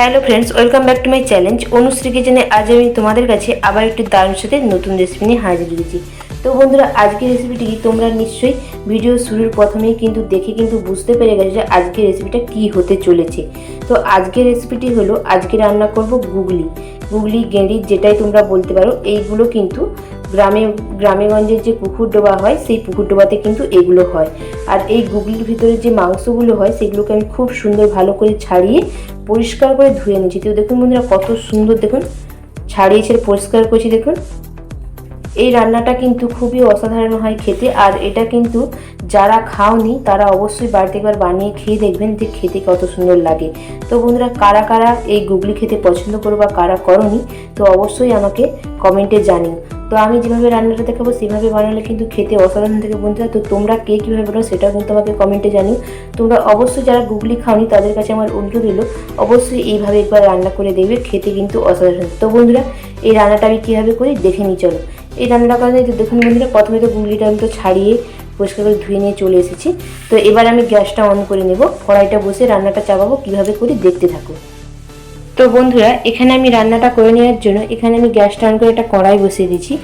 Hello friends, welcome back to my challenge. Anushree কিচেনে আজ আমি তোমাদের কাছে আবার একটু দারুণ সাথে নতুন রেসিপি নিয়ে হাজির হয়েছি। তো বন্ধুরা, আজকের রেসিপিটি তোমরা নিশ্চয়ই ভিডিও শুরুর প্রথমেই কিন্তু দেখে কিন্তু বুঝতে পেরে গেছো যে আজকের রেসিপিটা কি হতে চলেছে। তো আজকের রেসিপিটি হলো, আজকে রান্না করব গুগলি। গুগলি, গেঁড়ি, যেটাই তোমরা বলতে পারো, এইগুলো কিন্তু গ্রামে গ্রামেগঞ্জের যে পুকুর ডোবা হয়, সেই পুকুর ডোবাতে কিন্তু এগুলো হয়। আর এই গুগলির ভিতরে যে মাংসগুলো হয়, সেগুলোকে আমি খুব সুন্দর ভালো করে ছাড়িয়ে পরিষ্কার করে ধুয়ে নিয়েছি। তো দেখুন বন্ধুরা, কত সুন্দর দেখুন, ছাড়িয়ে ছেড়ে পরিষ্কার করছি দেখুন। এই রান্নাটা কিন্তু খুবই অসাধারণ হয় খেতে। আর এটা কিন্তু যারা খাওনি, তারা অবশ্যই বাড়িতে একবার বানিয়ে খেয়ে দেখবেন যে খেতে কত সুন্দর লাগে। তো বন্ধুরা, কারা কারা এই গুগলি খেতে পছন্দ করো বা কারা করনি, তো অবশ্যই আমাকে কমেন্টে জানিও। তো আমি যেভাবে রান্নাটা দেখাবো, সেভাবে বানালে কিন্তু খেতে অসাধারণ থেকে বন্ধুরা। তো তোমরা কে কীভাবে বানাও সেটাও কিন্তু আমাকে কমেন্টে জানিও। তোমরা অবশ্যই যারা গুগলি খাওনি, তাদের কাছে আমার অনুরোধ রইল, অবশ্যই এইভাবে একবার রান্না করে দেখবে, খেতে কিন্তু অসাধারণ। তো বন্ধুরা, এই রান্নাটা আমি কীভাবে করি দেখে নিই, চলো। এই রান্নাটা করা তো দেখুন বন্ধুরা, প্রথমে তো গুগলিটা আমি তো ছাড়িয়ে পরিষ্কার করে ধুয়ে নিয়ে চলে এসেছি। তো এবার আমি গ্যাসটা অন করে নেব, কড়াইটা বসে রান্নাটা চাপাবো কীভাবে করি দেখতে থাকো। তো বন্ধুরা, এখানে আমি রান্নাটা করে নেওয়ার জন্য এখানে আমি গ্যাসটা অন করে একটা কড়াই বসিয়ে দিয়েছি।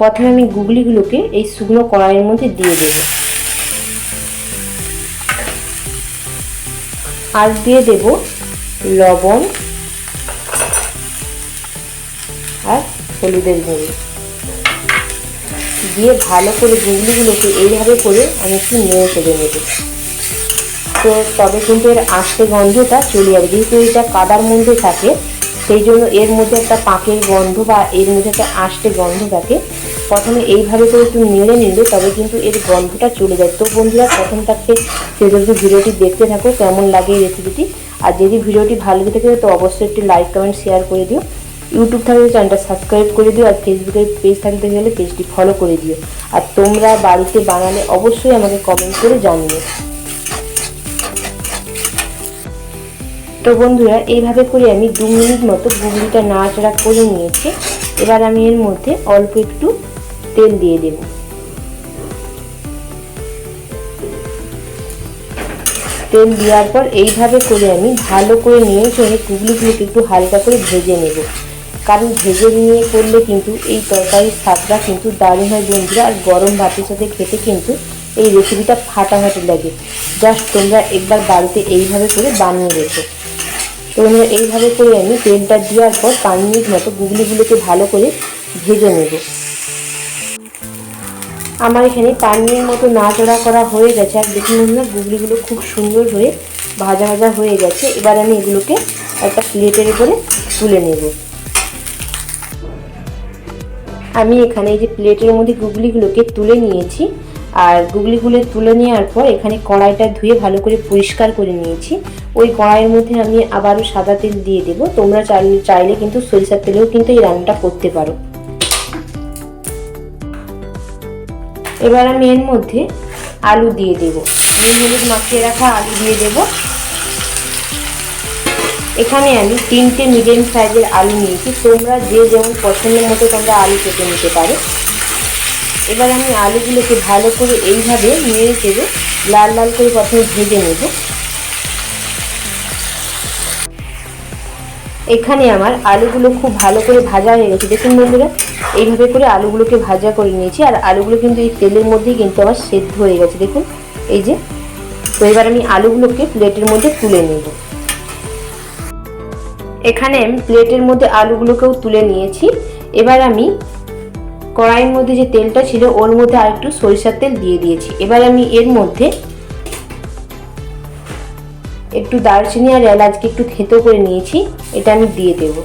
প্রথমে আমি গুগলিগুলোকে এই শুকনো কড়াইয়ের মধ্যে দিয়ে দেব। আর দিয়ে দেব লবণ আর হলুদের গুঁড়ো। দিয়ে ভালো করে গুগলিগুলোকে এইভাবে করে আমি একটু নেড়ে ফেলে নেব। তো তবে কিন্তু এর আস্তে গন্ধটা চলে যাবে। যেহেতু এটা কাদার মধ্যে থাকে, সেই জন্য এর মধ্যে একটা পাকের গন্ধ বা এর মধ্যে একটা আষ্টে গন্ধ থাকে। প্রথমে এইভাবে করে একটু নেড়ে নিলে তবে কিন্তু এর গন্ধটা চলে যায়। তো বন্ধুরা, প্রথম থাকতে সেজন্য ভিডিওটি দেখতে থাকো, কেমন লাগে এই রেসিপিটি আর যদি ভিডিওটি ভালো লেগে থাকে, তো অবশ্যই একটি লাইক কমেন্ট শেয়ার করে দিও। ইউটিউব থাকলে চ্যানেলটা সাবস্ক্রাইব করে দিও, আর ফেসবুকের পেজ থাকতে গেলে পেজটি ফলো করে দিও। আর তোমরা বাড়িতে বানালে অবশ্যই আমাকে কমেন্ট করে জানিও। তো বন্ধুরা, এইভাবে করে আমি দু মিনিট মতো ঘুগনিটা নাড়াচাড়া করে নিয়েছি। এবার আমি এর মধ্যে অল্প একটু তেল দিয়ে দেব। তেল দেওয়ার পর এইভাবে করে আমি ভালো করে নিয়ে চলে কুগলিগুলোকে একটু হালকা করে ভেজে নেব। কারণ ভেজে নিয়ে করলে কিন্তু এই তরকারির স্বাদটা কিন্তু দারুণ হয় বন্ধুরা, আর গরম ভাতের সাথে খেতে কিন্তু এই রেসিপিটা ফাটাফাটি লাগে। জাস্ট তোমরা একবার বাড়িতে এইভাবে করে বানিয়ে রেখো। তো এইভাবে করে আমি তেলটা দেওয়ার পর পাঁচ মিনিট মতো গুগলিগুলোকে ভালো করে ভেজে নেব। আমার এখানে পাঁচ মিনিট মতো নাড়াচড়া করা হয়ে গেছে। আর দেখুন বন্ধুরা, গুগলিগুলো খুব সুন্দর হয়ে ভাজা ভাজা হয়ে গেছে। এবার আমি এগুলোকে একটা প্লেটের উপরে তুলে নেব। আমি এখানে এই যে প্লেটের মধ্যে গুগলিগুলোকে তুলে নিয়েছি। আর গুগলিগুলো তুলে নেওয়ার পর এখানে কড়াইটা ধুয়ে ভালো করে পরিষ্কার করে নিয়েছি। ওই কড়াইয়ের মধ্যে আমি আবারও সাদা তেল দিয়ে দেবো। তোমরা চাইলে চাইলে কিন্তু সরিষার তেলেও কিন্তু এই রান্নাটা করতে পারো। এবার আমি এর মধ্যে আলু দিয়ে দেব। নুন, হলুদ মাখিয়ে রাখা আলু দিয়ে দেব। এখানে আমি তিনটে মিডিয়াম সাইজের আলু নিয়েছি। তোমরা যে যেমন পছন্দের মতো তোমরা আলু কেটে নিতে পারো। এবার আমি আলুগুলোকে ভালো করে এইভাবে নেড়ে চেড়ে লাল লাল করে প্রথমে ভেজে নেব। এখানে আমার আলুগুলো খুব ভালো করে ভাজা হয়ে গেছে। দেখুন বন্ধুরা, এইভাবে করে আলুগুলোকে ভাজা করে নিয়েছি। আর আলুগুলো কিন্তু এই তেলের মধ্যেই কিন্তু আমার সেদ্ধ হয়ে গেছে। দেখুন, এই যে, তো এবার আমি আলুগুলোকে প্লেটের মধ্যে তুলে নেব। এখানে আমি প্লেটের মধ্যে আলুগুলোকেও তুলে নিয়েছি। এবার আমি কড়াইয়ের মধ্যে যে তেলটা ছিল, ওর মধ্যে আর একটু সরিষার তেল দিয়ে দিয়েছি। এবার আমি এর মধ্যে একটু দারচিনি আর এলাচকে একটু থেতো করে নিয়েছি, এটা আমি দিয়ে দেব।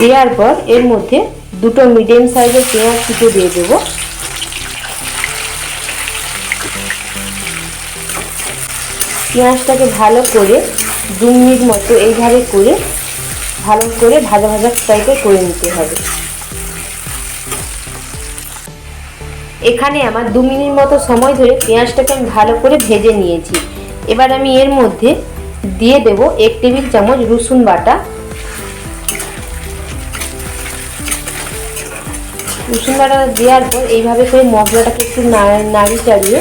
দেওয়ার পর এর মধ্যে দুটো মিডিয়াম সাইজের পেঁয়াজ কুচো দিয়ে দেবো। পেঁয়াজটাকে ভালো করে দু মিনিট মতো এইভাবে করে ভালো করে ভাজা ভাজা টাইপের করে নিতে হবে। এখানে আমার দু মিনিট মতো সময় ধরে পেঁয়াজটাকে আমি ভালো করে ভেজে নিয়েছি। এবার আমি এর মধ্যে দিয়ে দেব এক টেবিল চামচ রসুন বাটা। রসুন বাটা দেওয়ার পর এইভাবে করে মশলাটাকে একটু নাড়িয়ে চাড়িয়ে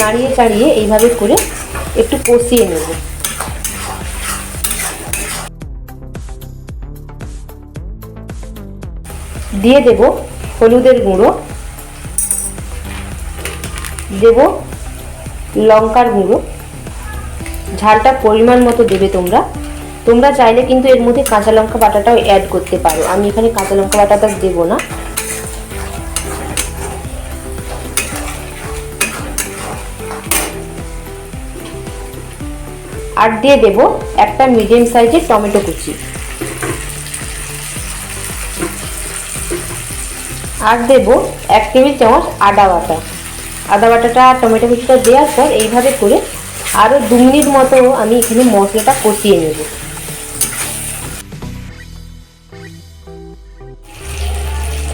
নাড়িয়ে চাড়িয়ে এইভাবে করে একটু কষিয়ে নেব। দিয়ে দেব হলুদের গুঁড়ো, দেব লঙ্কার গুঁড়ো। ঝালটা পরিমাণ মতো দেবে তোমরা। তোমরা চাইলে কিন্তু এর মধ্যে কাঁচা লঙ্কা বাটাটাও অ্যাড করতে পারো। আমি এখানে কাঁচা লঙ্কা বাটাটা দেবো না। আর দিয়ে দেব একটা মিডিয়াম সাইজের টমেটো কুচি। আর দেব এক টেবিল চামচ আদা বাটা। আদা বাটাটা টমেটো কুচিটা দেওয়ার পর এইভাবে করে আরও দু মিনিট মতো আমি এখানে মশলাটা কষিয়ে নেব।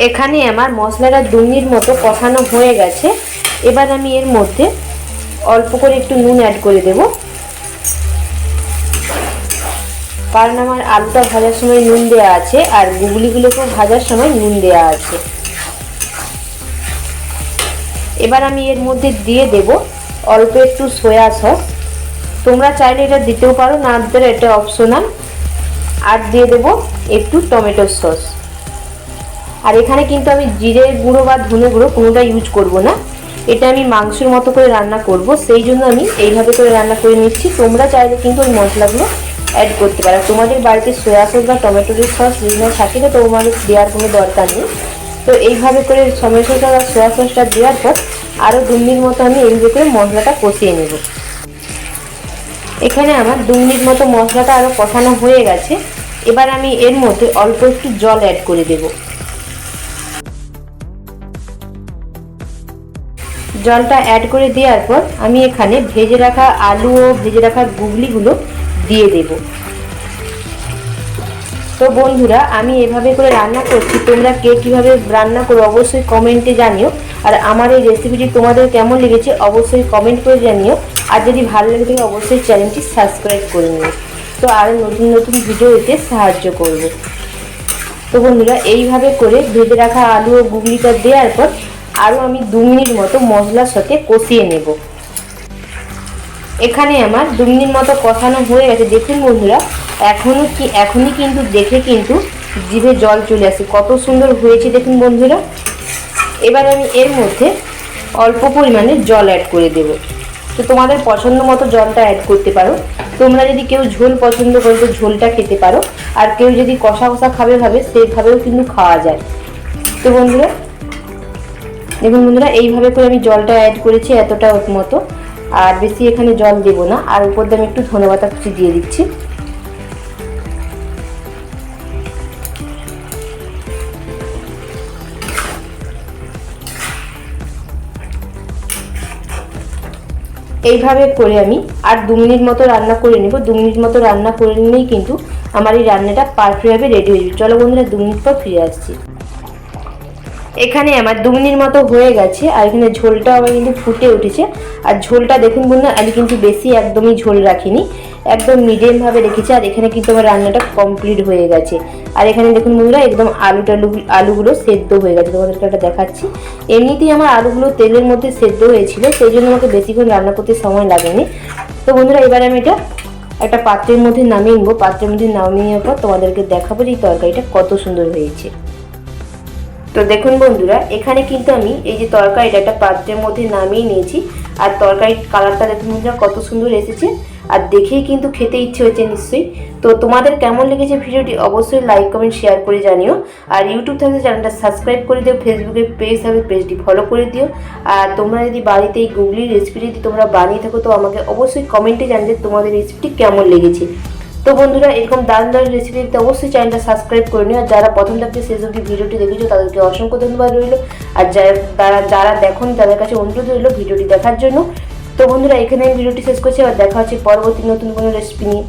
এখানে আমার মশলাটা দু মিনিট মতো কষানো হয়ে গেছে। এবার আমি এর মধ্যে অল্প করে একটু নুন অ্যাড করে দেব। কারণ আমার আলুটা ভাজার সময় নুন দেওয়া আছে আর গুগলিগুলোকেও ভাজার সময় নুন দেওয়া আছে। এবার আমি এর মধ্যে দিয়ে দেব অল্প একটু সয়া সস তোমরা চাইলে এটা দিতেও পারো, না দিতে এটা অপশনাল আর দিয়ে দেব একটু টমেটো সস আর এখানে কিন্তু আমি জিরে গুঁড়ো বা ধনে গুঁড়ো কোনোটা ইউজ করব না। এটা আমি মাংসের মতো করে রান্না করব, সেই জন্য আমি এইভাবে করে রান্না করে নিচ্ছি। তোমরা চাইলে কিন্তু ওই মশলাগুলো অ্যাড করতে পারো। তোমাদের বাড়িতে সয়া সস বা টমেটোর সস যেগুলো থাকে তো তোমাদের দেওয়ার কোনো দরকার নেই। তো এইভাবে করে টমেটোটা বা সয়া সসটা দেওয়ার পর আরও দু মিনিট মতো আমি এইভাবে করে মশলাটা কষিয়ে নেব। এখানে আমার দু মিনিট মতো মশলাটা আরও কষানো হয়ে গেছে। এবার আমি এর মধ্যে অল্প একটু জল অ্যাড করে দেব। জলটা অ্যাড করে দেওয়ার পর আমি এখানে ভেজে রাখা আলু ও ভেজে রাখা গুগলিগুলো দিয়ে দেব। তো বন্ধুরা, আমি এভাবে করে রান্না করছি, তোমরা কে কীভাবে রান্না করো অবশ্যই কমেন্টে জানিও। আর আমার এই রেসিপিটি তোমাদের কেমন লেগেছে অবশ্যই কমেন্ট করে জানিও। আর যদি ভালো লেগে থাকে, অবশ্যই চ্যানেলটি সাবস্ক্রাইব করে নিও। তো আরও নতুন নতুন ভিডিও এতে সাহায্য করব। তো বন্ধুরা, এইভাবে করে ভেজে রাখা আলু ও গুগলিটা দেওয়ার পর আরও আমি দু মিনিট মতো মশলার সাথে কষিয়ে নেব। এখানে আমার দু মিনিট মতো কষানো হয়ে গেছে। দেখুন বন্ধুরা এখনও কি, এখনই কিন্তু দেখে কিন্তু জিভে জল চলে আসে। কত সুন্দর হয়েছে দেখুন বন্ধুরা। এবার আমি এর মধ্যে অল্প পরিমাণে জল অ্যাড করে দেব। তো তোমাদের পছন্দ মতো জলটা অ্যাড করতে পারো। তোমরা যদি কেউ ঝোল পছন্দ করো তো ঝোলটা খেতে পারো। আর কেউ যদি কষা কষা খাবে ভাবে, সেইভাবেও কিন্তু খাওয়া যায়। তো বন্ধুরা, দেখুন বন্ধুরা, এইভাবে করে আমি জলটা অ্যাড করেছি এতটা মতো। আর বেশি এখানে জল দেবো না। আর উপর দিয়ে আমি একটু ধনেপাতা কুচি দিয়ে দিচ্ছি। এইভাবে করে আমি আর দু মিনিট মতো রান্না করে নেব। দু মিনিট মতো রান্না করে নিলেই কিন্তু আমার এই রান্নাটা পারফেক্টভাবে রেডি হয়ে যাবে। চলো বন্ধুরা, দু মিনিট পর ফিরে আসছি। এখানে আমার দু মিনিট মতো হয়ে গেছে আর এখানে ঝোলটা আমার কিন্তু ফুটে উঠেছে। আর ঝোলটা দেখুন বন্ধুরা, আমি কিন্তু বেশি একদমই ঝোল রাখিনি। একদম মিডিয়ামভাবে রেখেছি, আর এখানে কিন্তু আমার রান্নাটা কমপ্লিট হয়ে গেছে। আর এখানে দেখুন বন্ধুরা, একদম আলু টালু আলুগুলো সেদ্ধ হয়ে গেছে। তোমাদেরকে একটা দেখাচ্ছি। এমনিতেই আমার আলুগুলো তেলের মধ্যে সেদ্ধ হয়েছিল, সেই জন্য আমাকে বেশিক্ষণ রান্না করতে সময় লাগেনি। তো বন্ধুরা, এবার আমি এটা একটা পাত্রের মধ্যে নামিয়ে নেব। পাত্রের মধ্যে নামিয়ে নেওয়ার পর তোমাদেরকে দেখাবো যে এই তরকারিটা কত সুন্দর হয়েছে। তো দেখুন বন্ধুরা, এখানে কিন্তু আমি এই যে তরকারিটা একটা পাত্রের মধ্যে নামিয়ে নিয়েছি। আর তরকারির কালারটা দেখুন বন্ধুরা, কত সুন্দর এসেছে। আর দেখেই কিন্তু খেতে ইচ্ছে হয়েছে নিশ্চয়ই। তো তোমাদের কেমন লেগেছে ভিডিওটি অবশ্যই লাইক কমেন্ট শেয়ার করে জানিও। আর ইউটিউব থেকে চ্যানেলটা সাবস্ক্রাইব করে দিও ফেসবুকে পেজ থাকবে পেজটি ফলো করে দিও। আর তোমরা যদি বাড়িতে এই গুগলির রেসিপি যদি তোমরা বানিয়ে থাকো, তো আমাকে অবশ্যই কমেন্টে জানবে তোমাদের রেসিপিটি কেমন লেগেছে। তো বন্ধুরা, এরকম দারুণ দারুণ রেসিপি দেখতে অবশ্যই চ্যানেলটা সাবস্ক্রাইব করে নিও। যারা প্রথম থাকতে শেষ অব্দি ভিডিওটি দেখেছ, তাদেরকে অসংখ্য ধন্যবাদ রইল। আর যারা যারা যারা দেখুন, তাদের কাছে অনুরোধ রইল ভিডিওটি দেখার জন্য। তো বন্ধুরা, এখানে আমি ভিডিওটি শেষ করছি। আর দেখা হচ্ছে পরবর্তী নতুন কোনো রেসিপি নিয়ে।